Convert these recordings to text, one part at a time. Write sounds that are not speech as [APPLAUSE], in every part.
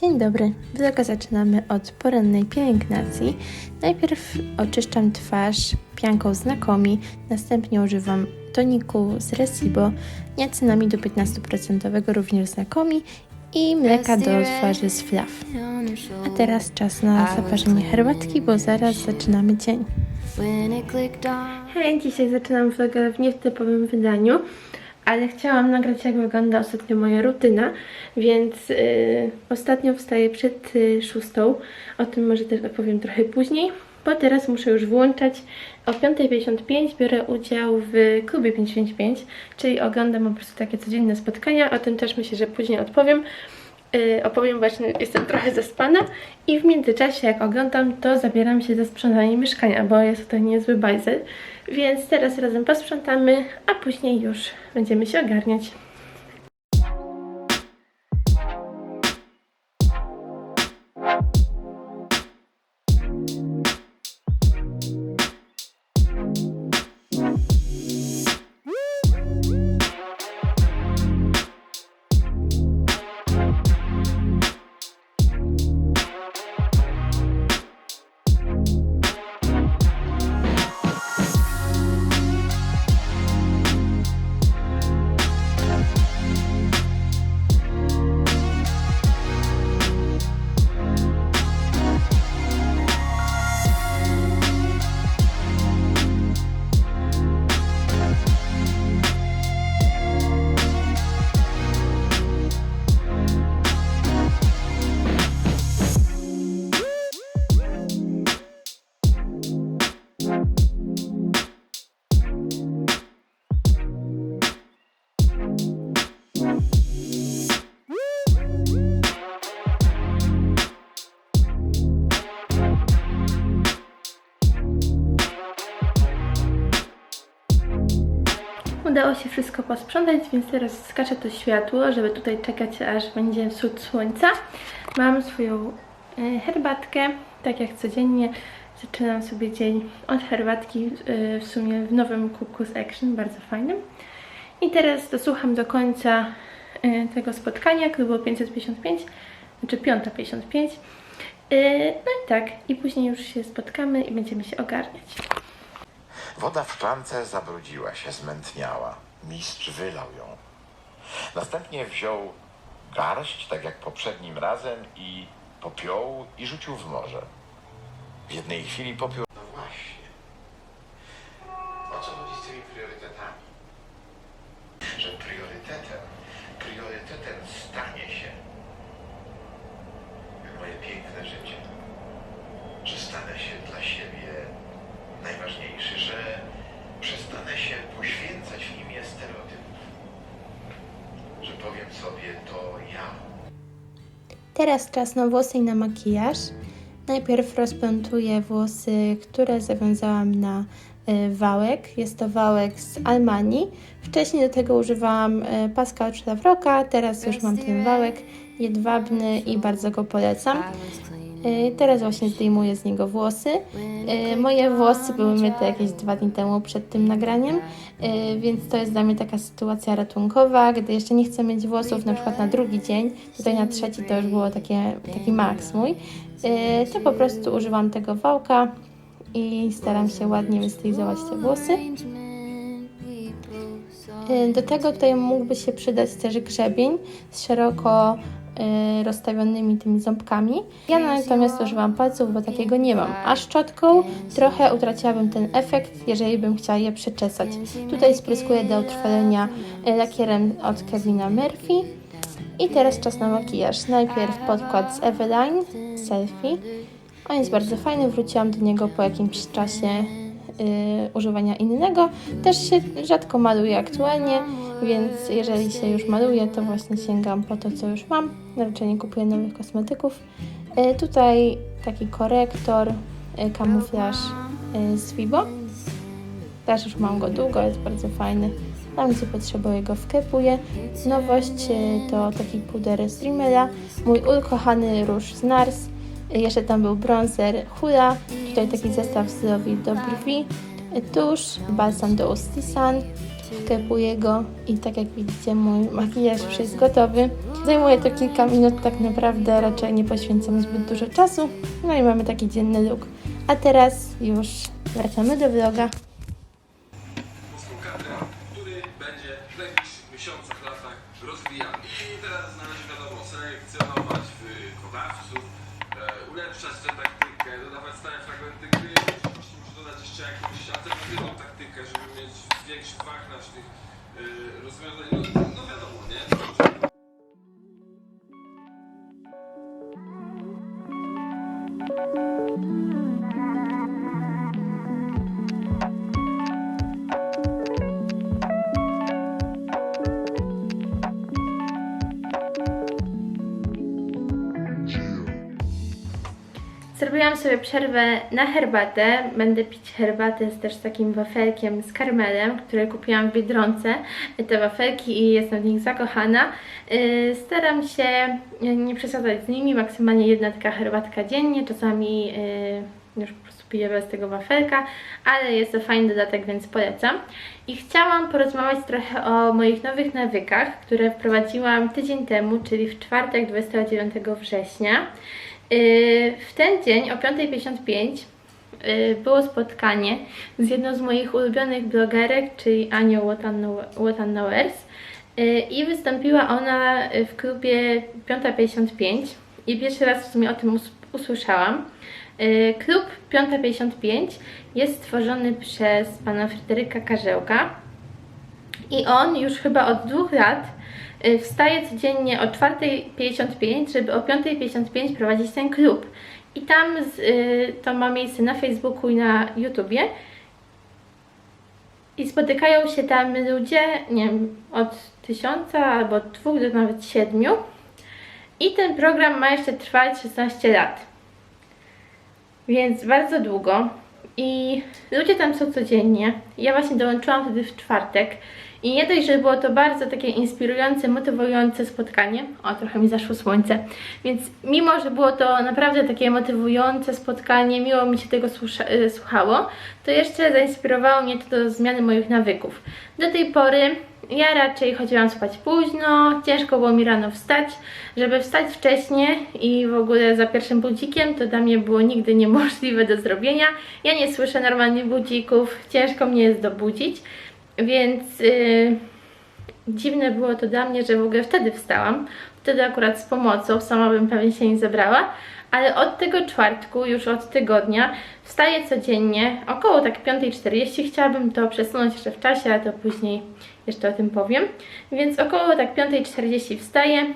Dzień dobry. Vloga zaczynamy od porannej pielęgnacji. Najpierw oczyszczam twarz pianką z Nakomi, następnie używam toniku z Resibo, niacinamidu 15% również z Nakomi i mleka do twarzy z Fluff. A teraz czas na zaparzenie herbatki, bo zaraz zaczynamy dzień. Hej, dzisiaj zaczynam vloga w nietypowym wydaniu, ale chciałam nagrać jak wygląda ostatnio moja rutyna, więc yy, ostatnio wstaję przed yy, szóstą, o tym może też opowiem trochę później, bo teraz muszę już włączać. O 5.55 biorę udział w klubie 555, czyli oglądam po prostu takie codzienne spotkania, o tym też myślę, że później odpowiem. Yy, opowiem właśnie, jestem trochę zaspana i w międzyczasie jak oglądam, to zabieram się za sprzątanie mieszkania, bo jest tutaj niezły bajzel. Więc teraz razem posprzątamy, a później już będziemy się ogarniać. Udało się wszystko posprzątać, więc teraz skaczę to światło, żeby tutaj czekać aż będzie wschód słońca. Mam swoją e, herbatkę, tak jak codziennie. Zaczynam sobie dzień od herbatki, e, w sumie w nowym kubku z Action, bardzo fajnym. I teraz dosłucham do końca e, tego spotkania, klubu 555, znaczy 555. E, No i tak, i później już się spotkamy i będziemy się ogarniać. Woda w szklance zabrudziła się, zmętniała. Mistrz wylał ją. Następnie wziął garść, tak jak poprzednim razem, i popiął i rzucił w morze. W jednej chwili popiął. No właśnie. O co chodzi z tymi priorytetami? Że priorytetem, priorytetem stanie się moje piękne życie. Że stanę się dla siebie najważniejszy, że przestanę się poświęcać w imię stereotypów. Że powiem sobie to ja. Teraz czas na włosy i na makijaż. Najpierw rozplątuję włosy, które zawiązałam na y, wałek. Jest to wałek z Almanii. Wcześniej do tego używałam y, paska od szlafroka, teraz już mam ten wałek jedwabny i bardzo go polecam. Y, Teraz właśnie zdejmuję z niego włosy. Y, Moje włosy były myte jakieś dwa dni temu przed tym nagraniem, y, więc to jest dla mnie taka sytuacja ratunkowa, gdy jeszcze nie chcę mieć włosów na przykład na drugi dzień, tutaj na trzeci to już było takie, taki maks mój, to po prostu używam tego wałka i staram się ładnie wystylizować te włosy. Do tego tutaj mógłby się przydać też grzebień z szeroko rozstawionymi tymi ząbkami. Ja natomiast używam palców, bo takiego nie mam. A szczotką trochę utraciłabym ten efekt, jeżeli bym chciała je przeczesać. Tutaj spryskuję do utrwalenia y, lakierem od Kevina Murphy. I teraz czas na makijaż. Najpierw podkład z Eveline Selfie. On jest bardzo fajny, wróciłam do niego po jakimś czasie y, używania innego. Też się rzadko maluje aktualnie, więc jeżeli się już maluje, to właśnie sięgam po to, co już mam. Raczej nie kupuję nowych kosmetyków. Y, tutaj taki korektor, y, kamuflaż y, z Vibo. Też już mam go długo, jest bardzo fajny. Tam, gdzie potrzebuję go wkepuję. Nowość to taki puder z Rimmela. Mój ukochany róż z Nars. Jeszcze tam był bronzer Hula. Tutaj taki zestaw stylowy do brwi. Tusz, balsam do ust Tisan. Wklepuję go i tak jak widzicie mój makijaż już jest gotowy. Zajmuje to kilka minut, tak naprawdę raczej nie poświęcam zbyt dużo czasu. No i mamy taki dzienny look. A teraz już wracamy do vloga. Zrobiłam sobie przerwę na herbatę. Będę pić herbatę z też takim wafelkiem z karmelem, które kupiłam w Biedronce. Te wafelki i jestem w nich zakochana. Yy, Staram się nie przesadzać z nimi, maksymalnie jedna taka herbatka dziennie. Czasami yy, już po prostu piję bez tego wafelka, ale jest to fajny dodatek, więc polecam. I chciałam porozmawiać trochę o moich nowych nawykach, które wprowadziłam tydzień temu, czyli w czwartek 29 września. Yy, W ten dzień o 5.55 yy, było spotkanie z jedną z moich ulubionych blogerek, czyli Anią Wotannowers i wystąpiła ona w klubie 5.55 i pierwszy raz w sumie o tym us- usłyszałam. Klub 5.55 jest stworzony przez pana Fryderyka Karzełka i on już chyba od dwóch lat y, wstaje codziennie o 4.55, żeby o 5.55 prowadzić ten klub. I tam z, y, to ma miejsce na Facebooku i na YouTubie. I spotykają się tam ludzie, nie wiem, od tysiąca albo od dwóch do nawet siedmiu. I ten program ma jeszcze trwać 16 lat. Więc bardzo długo. I ludzie tam są codziennie. Ja właśnie dołączyłam wtedy w czwartek. I nie dość, że było to bardzo takie inspirujące, motywujące spotkanie. O, trochę mi zaszło słońce. Więc mimo, że było to naprawdę takie motywujące spotkanie, miło mi się tego y, słuchało, to jeszcze zainspirowało mnie to do zmiany moich nawyków. Do tej pory ja raczej chodziłam spać późno, ciężko było mi rano wstać. Żeby wstać wcześnie i w ogóle za pierwszym budzikiem, to dla mnie było nigdy niemożliwe do zrobienia. Ja nie słyszę normalnie budzików, ciężko mnie jest dobudzić, więc yy, dziwne było to dla mnie, że w ogóle wtedy wstałam. Wtedy akurat z pomocą, sama bym pewnie się nie zebrała, ale od tego czwartku, już od tygodnia, wstaję codziennie, około tak 5.40. Chciałabym to przesunąć jeszcze w czasie, ale to później jeszcze o tym powiem. Więc około tak 5.40 wstaję,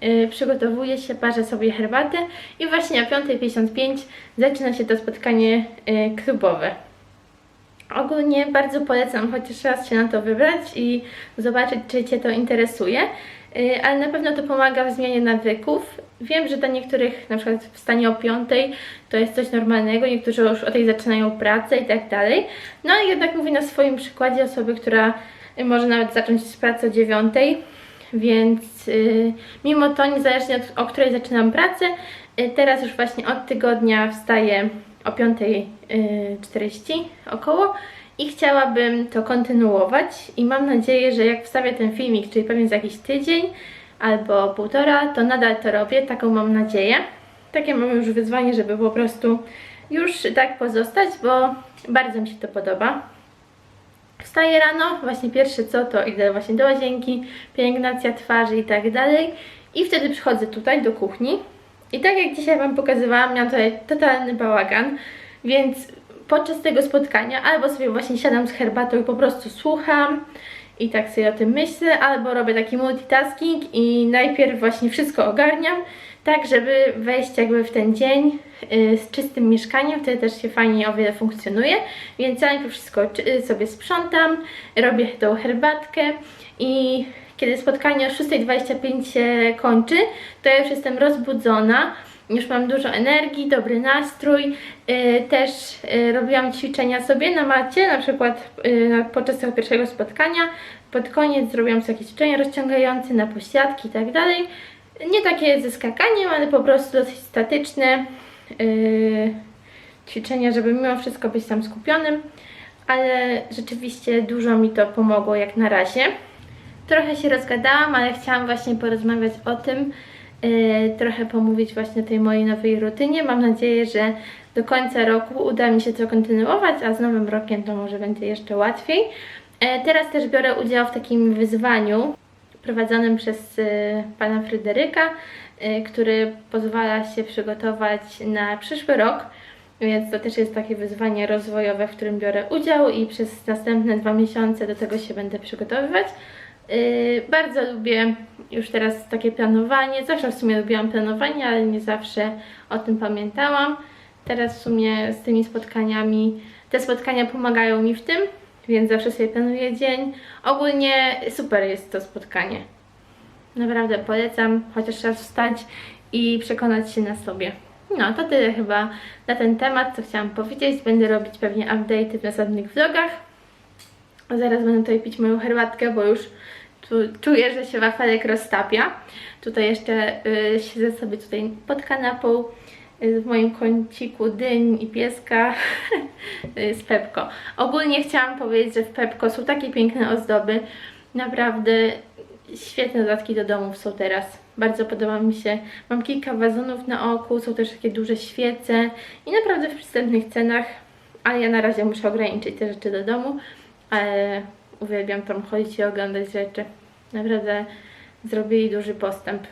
yy, przygotowuję się, parzę sobie herbatę i właśnie o 5.55 zaczyna się to spotkanie yy, klubowe. Ogólnie bardzo polecam chociaż raz się na to wybrać i zobaczyć, czy Cię to interesuje. Yy, Ale na pewno to pomaga w zmianie nawyków. Wiem, że dla niektórych, na przykład wstanie o 5 to jest coś normalnego, niektórzy już o tej zaczynają pracę i tak dalej. No ale jednak mówię na swoim przykładzie osoby, która może nawet zacząć pracę o 9, więc yy, mimo to, niezależnie od o której zaczynam pracę, yy, teraz już właśnie od tygodnia wstaję o 5.40 około i chciałabym to kontynuować i mam nadzieję, że jak wstawię ten filmik, czyli pewnie za jakiś tydzień albo półtora, to nadal to robię, taką mam nadzieję. Takie mam już wyzwanie, żeby po prostu już tak pozostać, bo bardzo mi się to podoba. Wstaję rano, właśnie pierwsze co, to idę właśnie do łazienki, pielęgnacja twarzy i tak dalej. I wtedy przychodzę tutaj do kuchni. I tak jak dzisiaj Wam pokazywałam, miałam tutaj totalny bałagan, więc podczas tego spotkania albo sobie właśnie siadam z herbatą i po prostu słucham i tak sobie o tym myślę, albo robię taki multitasking i najpierw właśnie wszystko ogarniam, tak żeby wejść jakby w ten dzień y, z czystym mieszkaniem, wtedy też się fajnie o wiele funkcjonuje, więc ja najpierw wszystko czy- sobie sprzątam, robię tą herbatkę i kiedy spotkanie o 6.25 się kończy, to ja już jestem rozbudzona, już mam dużo energii, dobry nastrój. Yy, też robiłam ćwiczenia sobie na macie, na przykład podczas tego pierwszego spotkania. Pod koniec zrobiłam sobie jakieś ćwiczenia rozciągające na pośladki i tak dalej. Nie takie ze skakaniem, ale po prostu dosyć statyczne yy, ćwiczenia, żeby mimo wszystko być tam skupionym. ale rzeczywiście dużo mi to pomogło jak na razie. Trochę się rozgadałam, ale chciałam właśnie porozmawiać o tym, yy, trochę pomówić właśnie o tej mojej nowej rutynie. Mam nadzieję, że do końca roku uda mi się to kontynuować, a z nowym rokiem to może będzie jeszcze łatwiej. E, Teraz też biorę udział w takim wyzwaniu prowadzonym przez y, pana Fryderyka, y, który pozwala się przygotować na przyszły rok. Więc to też jest takie wyzwanie rozwojowe, w którym biorę udział i przez następne dwa miesiące do tego się będę przygotowywać. Yy, bardzo lubię już teraz takie planowanie. Zawsze w sumie lubiłam planowanie, ale nie zawsze o tym pamiętałam. Teraz w sumie z tymi spotkaniami, te spotkania pomagają mi w tym, więc zawsze sobie planuję dzień. Ogólnie super jest to spotkanie. Naprawdę polecam chociaż raz wstać i przekonać się na sobie. No, to tyle chyba na ten temat, co chciałam powiedzieć. Będę robić pewnie update'y w następnych vlogach. Zaraz będę tutaj pić moją herbatkę, bo już tu czuję, że się wafelek roztapia. Tutaj jeszcze y, siedzę sobie tutaj pod kanapą w moim kąciku dyń i pieska [LAUGHS] y, z Pepko. Ogólnie chciałam powiedzieć, że w Pepko są takie piękne ozdoby. Naprawdę świetne dodatki do domów są teraz. Bardzo podoba mi się. Mam kilka wazonów na oku, są też takie duże świece i naprawdę w przystępnych cenach. Ale ja na razie muszę ograniczyć te rzeczy do domu, ale uwielbiam tam chodzić i oglądać rzeczy. Naprawdę zrobili duży postęp.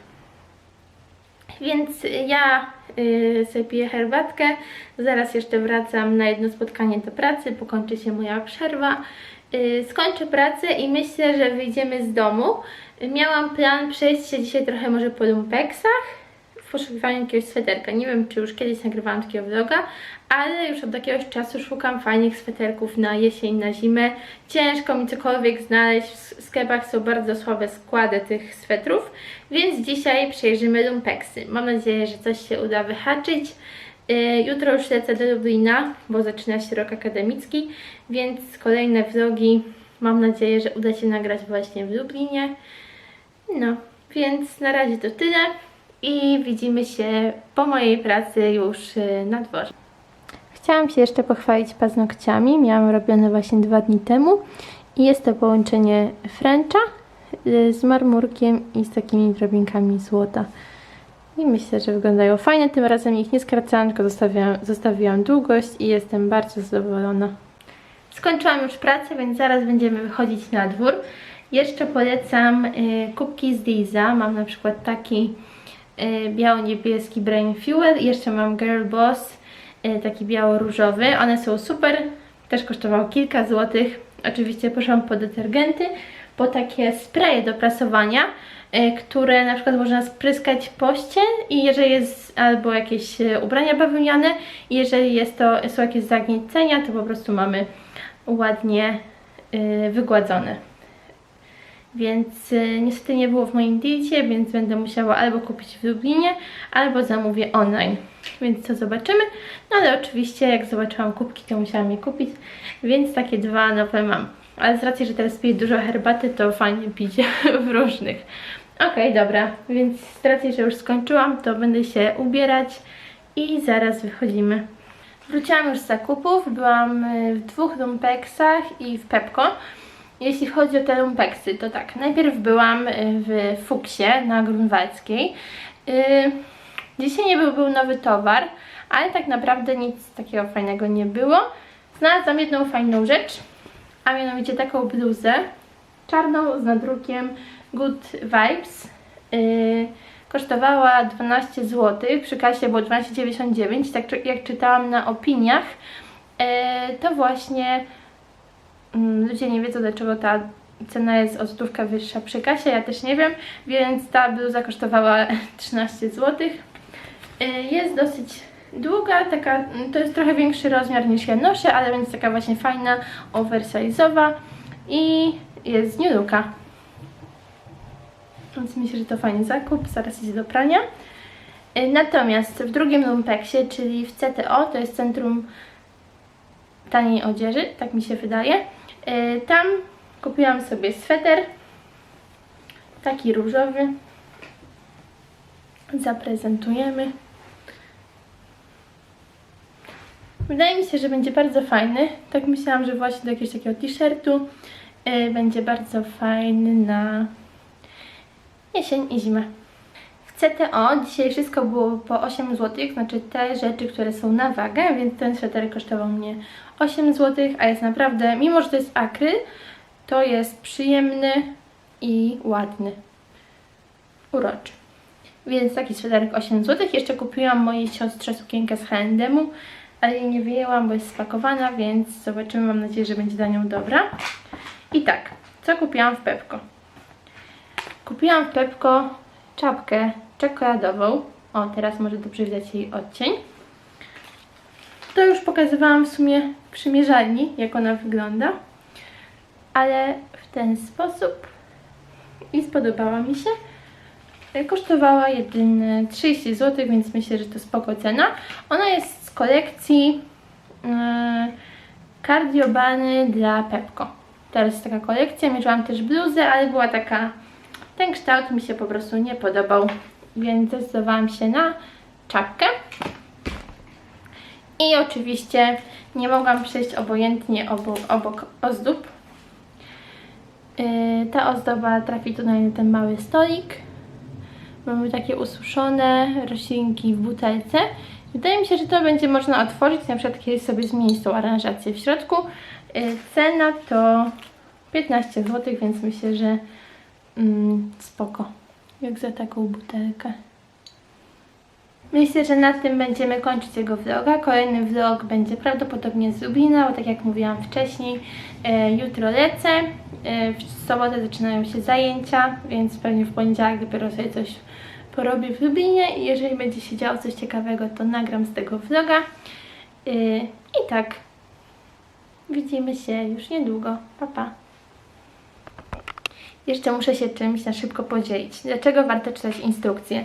Więc ja y, sobie herbatkę. Zaraz jeszcze wracam na jedno spotkanie do pracy, pokończy się moja przerwa. Y, skończę pracę i myślę, że wyjdziemy z domu. Miałam plan przejść się dzisiaj trochę może po lumpeksach poszukiwaniu jakiegoś sweterka. Nie wiem, czy już kiedyś nagrywałam takiego vloga, ale już od jakiegoś czasu szukam fajnych sweterków na jesień, na zimę. Ciężko mi cokolwiek znaleźć, w sklepach są bardzo słabe składy tych swetrów, więc dzisiaj przejrzymy lumpeksy. Mam nadzieję, że coś się uda wyhaczyć. Y, Jutro już lecę do Lublina, bo zaczyna się rok akademicki, więc kolejne vlogi mam nadzieję, że uda się nagrać właśnie w Lublinie. No, więc na razie to tyle i widzimy się po mojej pracy już y, na dworze. Chciałam się jeszcze pochwalić paznokciami. Miałam robione właśnie dwa dni temu i jest to połączenie Frencha y, z marmurkiem i z takimi drobinkami złota. I myślę, że wyglądają fajnie. Tym razem ich nie skracałam, tylko zostawiłam, zostawiłam długość i jestem bardzo zadowolona. Skończyłam już pracę, więc zaraz będziemy wychodzić na dwór. Jeszcze polecam y, kubki z Diza. Mam na przykład taki biało-niebieski Brain Fuel. Jeszcze mam Girl Boss, y, taki biało-różowy. One są super. Też kosztowały kilka złotych. Oczywiście poszłam po detergenty, po takie spraye do prasowania, y, które na przykład można spryskać pościel i jeżeli jest albo jakieś ubrania bawełniane jeżeli jest to, są jakieś zagniecenia, to po prostu mamy ładnie wygładzone. Więc y, niestety nie było w moim diecie, więc będę musiała albo kupić w Lublinie, albo zamówię online. Więc co zobaczymy. No ale oczywiście jak zobaczyłam kubki, to musiałam je kupić, więc takie dwa nowe mam. Ale z racji, że teraz piję dużo herbaty, to fajnie pić [LAUGHS] w różnych. Okej, dobra, więc z racji, że już skończyłam, to będę się ubierać i zaraz wychodzimy. Wróciłam już z zakupów, byłam y, w dwóch lumpeksach i w Pepko. Jeśli chodzi o te lumpeksy, to tak, najpierw byłam y, w Fuksie na Grunwaldzkiej. Y, Dzisiaj nie był, był nowy towar, ale tak naprawdę nic takiego fajnego nie było. Znalazłam jedną fajną rzecz, a mianowicie taką bluzę czarną z nadrukiem Good Vibes. Yy, kosztowała 12 zł, przy kasie było 12,99, tak jak czytałam na opiniach, to właśnie ludzie nie wiedzą dlaczego ta cena jest o złotówkę wyższa przy kasie, ja też nie wiem, więc ta bluza kosztowała 13 [LAUGHS] zł. Y, Jest dosyć długa, taka, mm, to jest trochę większy rozmiar niż ja noszę, ale będzie taka właśnie fajna, oversize'owa i jest z New Więc myślę, że to fajny zakup, zaraz idzie do prania. Y, Natomiast w drugim lumpeksie, czyli w CTO, to jest Centrum Taniej Odzieży, tak mi się wydaje, tam kupiłam sobie sweter, taki różowy, zaprezentujemy. Wydaje mi się, że będzie bardzo fajny. Tak myślałam, że właśnie do jakiegoś takiego t-shirtu y, będzie bardzo fajny na jesień i zimę. CTO dzisiaj wszystko było po 8 zł, znaczy te rzeczy, które są na wagę, więc ten sweter kosztował mnie 8 zł, a jest naprawdę, mimo że to jest akryl, to jest przyjemny i ładny, uroczy. Więc taki sweterek 8 zł. Jeszcze kupiłam mojej siostrze sukienkę z H&M-u, ale jej nie wyjęłam, bo jest spakowana, więc zobaczymy. Mam nadzieję, że będzie dla nią dobra. I tak, co kupiłam w Pepko? Kupiłam w Pepko czapkę czekoladową. O, teraz może dobrze widać jej odcień. To już pokazywałam w sumie w przymierzalni, jak ona wygląda. Ale w ten sposób i spodobała mi się. Kosztowała jedynie 30 zł, więc myślę, że to spoko cena. Ona jest z kolekcji yy, kardiobany dla Pepko. To jest taka kolekcja. Mierzyłam też bluzę, ale była taka... Ten kształt mi się po prostu nie podobał, więc zdecydowałam się na czapkę. I oczywiście nie mogłam przejść obojętnie obok, obok ozdób. Yy, ta ozdoba trafi tutaj na ten mały stolik. Mamy takie ususzone roślinki w butelce. Wydaje mi się, że to będzie można otworzyć, na przykład kiedy sobie zmienić tą aranżację w środku. Yy, Cena to 15 zł, więc myślę, że mm, spoko. Jak za taką butelkę. Myślę, że na tym będziemy kończyć tego vloga. Kolejny vlog będzie prawdopodobnie z Lublina, bo tak jak mówiłam wcześniej, e, jutro lecę. E, w sobotę zaczynają się zajęcia, więc pewnie w poniedziałek dopiero sobie coś porobię w Lublinie i jeżeli będzie się działo coś ciekawego, to nagram z tego vloga. E, I tak, widzimy się już niedługo. Pa, pa. Jeszcze muszę się czymś na szybko podzielić. Dlaczego warto czytać instrukcję?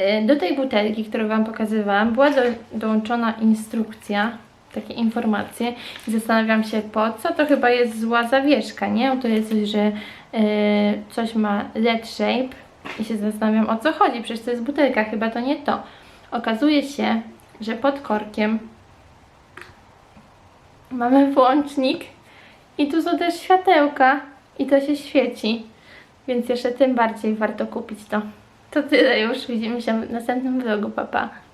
Y, Do tej butelki, którą Wam pokazywałam, była do, dołączona instrukcja, takie informacje i zastanawiam się po co, to chyba jest zła zawieszka, nie? Tu jest coś, że y, coś ma LED shape i się zastanawiam o co chodzi, przecież to jest butelka, chyba to nie to. Okazuje się, że pod korkiem mamy włącznik i tu są też światełka i to się świeci, więc jeszcze tym bardziej warto kupić to. To tyle już, widzimy się w następnym vlogu, papa. Pa.